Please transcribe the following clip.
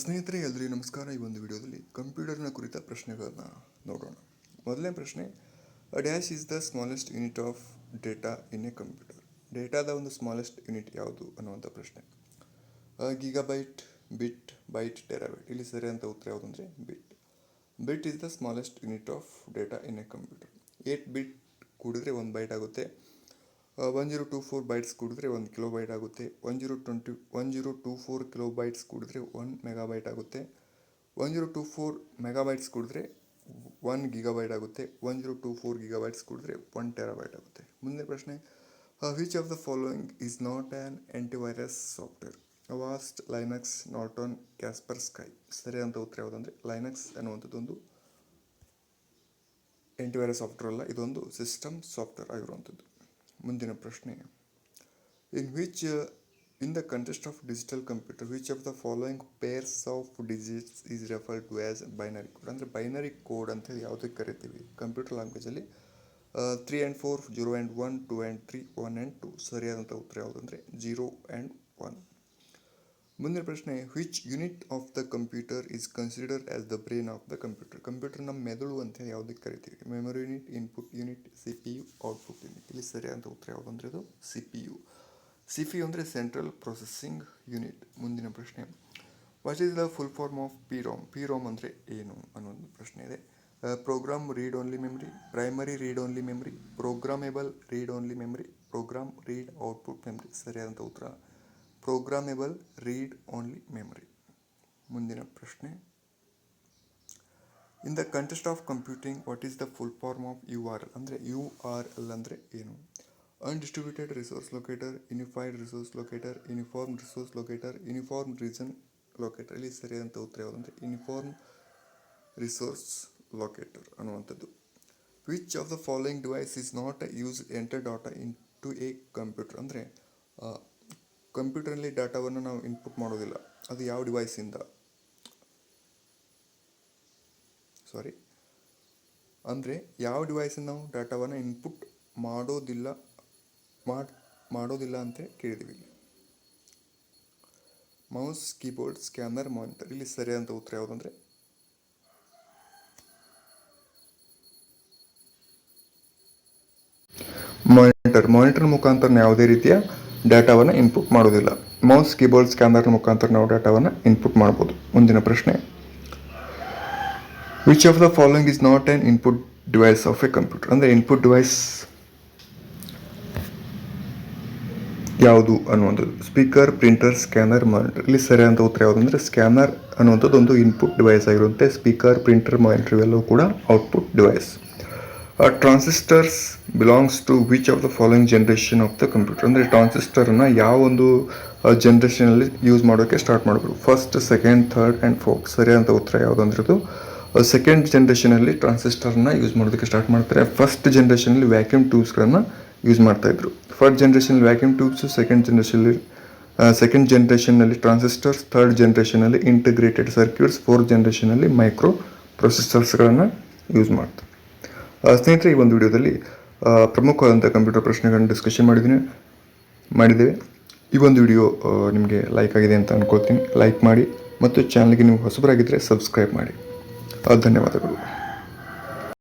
ಸ್ನೇಹಿತರೆ ಎಲ್ಲರಿಗೂ ನಮಸ್ಕಾರ. ಈ ಒಂದು ವಿಡಿಯೋದಲ್ಲಿ ಕಂಪ್ಯೂಟರ್ನ ಕುರಿತ ಪ್ರಶ್ನೆಗಳನ್ನು ನೋಡೋಣ. ಮೊದಲನೇ ಪ್ರಶ್ನೆ dash is the smallest unit of data in a computer ಡೇಟಾದ ಒಂದು ಸ್ಮಾಲೆಸ್ಟ್ ಯೂನಿಟ್ ಯಾವುದು ಅನ್ನುವಂಥ ಪ್ರಶ್ನೆ. ಗಿಗಾಬೈಟ್ ಬಿಟ್ ಬೈಟ್ ಟೆರಾಬೈಟ್ ಇಲ್ಲಿ ಸರಿಯಾದಂಥ ಉತ್ತರ ಯಾವುದು ಅಂದರೆ bit bit is the smallest unit of data in a computer eight bit ಕೂಡಿದ್ರೆ ಒಂದು ಬೈಟ್ ಆಗುತ್ತೆ. One zero two four bytes ಕುಡಿದ್ರೆ ಒಂದು ಕಿಲೋ ಬೈಟ್ ಆಗುತ್ತೆ. One zero twenty one zero two four kilobytes ಕುಡಿದ್ರೆ ಒನ್ ಮೆಗಾಬೈಟ್ ಆಗುತ್ತೆ. One zero two four megabytes ಕುಡಿದ್ರೆ one gigabyte ಆಗುತ್ತೆ. One zero two four gigabytes ಕುಡಿದ್ರೆ ಒನ್ ಟೆರಾಬೈಟ್ ಆಗುತ್ತೆ. ಮುಂದಿನ ಪ್ರಶ್ನೆ which of the following is not an antivirus software Avast Linux Norton Kaspersky ಸರಿಯಾದಂಥ ಉತ್ತರ ಯಾವುದಂದರೆ ಲೈನಕ್ಸ್ ಅನ್ನುವಂಥದ್ದೊಂದು ಆ್ಯಂಟಿವೈರಸ್ ಸಾಫ್ಟ್ವೇರ್ ಅಲ್ಲ. ಇದೊಂದು ಸಿಸ್ಟಮ್ ಸಾಫ್ಟ್ವೇರ್ ಆಗಿರುವಂಥದ್ದು. ಮುಂದಿನ ಪ್ರಶ್ನೆ. In which in the context of digital computer which of the following pairs of digits is refer to as binary code ಅಂದರೆ ಬೈನರಿ ಕೋಡ್ ಅಂತ ಹೇಳಿ ಯಾವುದಕ್ಕೆ ಕರಿತೀವಿ? Computer ಲ್ಯಾಂಗ್ವೇಜಲ್ಲಿ three and four zero and one two and three one and two ಸರಿಯಾದಂಥ ಉತ್ತರ ಯಾವುದಂದರೆ zero and one ಮುಂದಿನ ಪ್ರಶ್ನೆ which unit of the computer is considered as the brain of the computer ಕಂಪ್ಯೂಟರ್ನ ಮೆದುಳು ಅಂತ ಯಾವುದಕ್ಕೆ ಕರಿತೀವಿ memory unit input unit C P U output unit ಇಲ್ಲಿ ಸರಿಯಾದ ಉತ್ತರ ಯಾವುದು ಅಂದರೆ ಇದು C P U C P U ಅಂದರೆ ಸೆಂಟ್ರಲ್ ಪ್ರೊಸೆಸಿಂಗ್ ಯೂನಿಟ್ ಮುಂದಿನ ಪ್ರಶ್ನೆ what is the full form of P ROM P ROM ಅಂದರೆ ಏನು ಒಂದು ಪ್ರಶ್ನೆ ಇದೆ. Program read only memory primary read only memory programmable read only memory program read output memory ಸರಿಯಾದಂಥ ಉತ್ತರ ಪ್ರೋಗ್ರಾಮೇಬಲ್, ರೀಡ್ ಓನ್ಲಿ ಮೆಮೊರಿ. ಮುಂದಿನ ಪ್ರಶ್ನೆ. In the contest of computing, what is the full form of U R L? ಅಂದರೆ U R L ಅಂದರೆ ಏನು? Undistributed resource locator, unified resource locator, uniform resource locator, uniform reason locator. ಇಲ್ಲಿ ಸರಿಯಾದಂಥ ಉತ್ತರ ಯಾವುದಂದರೆ uniform resource locator ಅನ್ನುವಂಥದ್ದು. Which of the following device is not use enter data in to a computer? ಅಂದರೆ ಕಂಪ್ಯೂಟರ್ನಲ್ಲಿ ಡಾಟಾವನ್ನು ನಾವು ಇನ್ಪುಟ್ ಮಾಡೋದಿಲ್ಲ. ಅದು ಯಾವ ಡಿವೈಸಿಂದ? ಸಾರಿ ಅಂದರೆ ಯಾವ ಡಿವೈಸಿಂದ ನಾವು ಡಾಟಾವನ್ನು ಇನ್ಪುಟ್ ಮಾಡೋದಿಲ್ಲ, ಮಾಡ್, ಮಾಡೋದಿಲ್ಲ ಅಂತ ಕೇಳಿದ್ದೀವಿ. Mouse, keyboard, scanner, monitor. ಇಲ್ಲಿ ಸರಿಯಾದಂಥ ಉತ್ತರ ಯಾವುದಂದರೆ? ಮಾನಿಟರ್. ಮಾನಿಟರ್ ಮುಖಾಂತರ ಯಾವುದೇ ರೀತಿಯ ಡಾಟಾವನ್ನು ಇನ್ಪುಟ್ ಮಾಡೋದಿಲ್ಲ ಮೌಸ್, ಕೀಬೋರ್ಡ್, ಸ್ಕ್ಯಾನರ್ ಮುಖಾಂತರ ನಾವು ಡಾಟಾವನ್ನು ಇನ್ಪುಟ್ ಮಾಡ್ಬೋದು ಮುಂದಿನ ಪ್ರಶ್ನೆ. Which of the following is not an input device of a computer ಅಂದರೆ ಇನ್ಪುಟ್ ಡಿವೈಸ್ ಯಾವುದು ಅನ್ನುವಂಥದ್ದು. ಸ್ಪೀಕರ್ ಪ್ರಿಂಟರ್ ಸ್ಕ್ಯಾನರ್ ಮಾನಿಟರ್ ಇಲ್ಲಿ ಸರಿಯಾದಂಥ ಉತ್ತರ ಯಾವುದಂದರೆ ಸ್ಕ್ಯಾನರ್ ಅನ್ನುವಂಥದ್ದು ಒಂದು ಇನ್ಪುಟ್ ಡಿವೈಸ್ ಆಗಿರುತ್ತೆ. ಸ್ಪೀಕರ್ ಪ್ರಿಂಟರ್ ಮಾನಿಟರ್ ಇವೆಲ್ಲವೂ ಕೂಡ output device transistors belongs to which of the following generation of the computer ಅಂದರೆ ಟ್ರಾನ್ಸಿಸ್ಟರನ್ನು ಯಾವ ಒಂದು ಜನ್ರೇಷನಲ್ಲಿ ಯೂಸ್ ಮಾಡೋಕ್ಕೆ ಸ್ಟಾರ್ಟ್ ಮಾಡಬೇಕು first second third and fourth ಸರಿಯಾದಂಥ ಉತ್ತರ ಯಾವುದಂದ್ರದ್ದು? ಸೆಕೆಂಡ್ ಜನ್ರೇಷನಲ್ಲಿ ಟ್ರಾನ್ಸಿಸ್ಟರ್ನ ಯೂಸ್ ಮಾಡೋದಕ್ಕೆ ಸ್ಟಾರ್ಟ್ ಮಾಡ್ತಾರೆ. ಫಸ್ಟ್ ಜನ್ರೇಷನಲ್ಲಿ ವ್ಯಾಕ್ಯೂಮ್ ಟ್ಯೂಬ್ಸ್ಗಳನ್ನು ಯೂಸ್ ಮಾಡ್ತಾಯಿದ್ರು ಫಸ್ಟ್ ಜನ್ರೇಷನಲ್ಲಿ ವ್ಯಾಕ್ಯೂಮ್ ಟ್ಯೂಬ್ಸು ಸೆಕೆಂಡ್ ಜನ್ರೇಷನಲ್ಲಿ ಸೆಕೆಂಡ್ ಜನ್ರೇಷನ್ನಲ್ಲಿ ಟ್ರಾನ್ಸಿಸ್ಟರ್ಸ್ ಥರ್ಡ್ ಜನ್ರೇಷನಲ್ಲಿ ಇಂಟಿಗ್ರೇಟೆಡ್ ಸರ್ಕ್ಯೂಟ್ಸ್ ಫೋರ್ತ್ ಜನ್ರೇಷನಲ್ಲಿ ಮೈಕ್ರೋ ಪ್ರೊಸೆಸರ್ಸ್ಗಳನ್ನು ಯೂಸ್ ಮಾಡ್ತಾರೆ. ಆ, ಸ್ನೇಹಿತರೆ, ಈ ಒಂದು ವಿಡಿಯೋದಲ್ಲಿ ಪ್ರಮುಖವಾದಂಥ ಕಂಪ್ಯೂಟರ್ ಪ್ರಶ್ನೆಗಳನ್ನು ಡಿಸ್ಕಷನ್ ಮಾಡಿದ್ದೀನಿ, ಮಾಡಿದ್ದೇವೆ. ಈ ಒಂದು ವಿಡಿಯೋ ನಿಮಗೆ ಲೈಕ್ ಆಗಿದೆ ಅಂತ ಅನ್ಕೋತೀನಿ ಲೈಕ್ ಮಾಡಿ, ಮತ್ತು ಚಾನಲ್ಗೆ ನೀವು ಹೊಸಬರಾಗಿದ್ದರೆ ಸಬ್ಸ್ಕ್ರೈಬ್ ಮಾಡಿ. ಧನ್ಯವಾದಗಳು.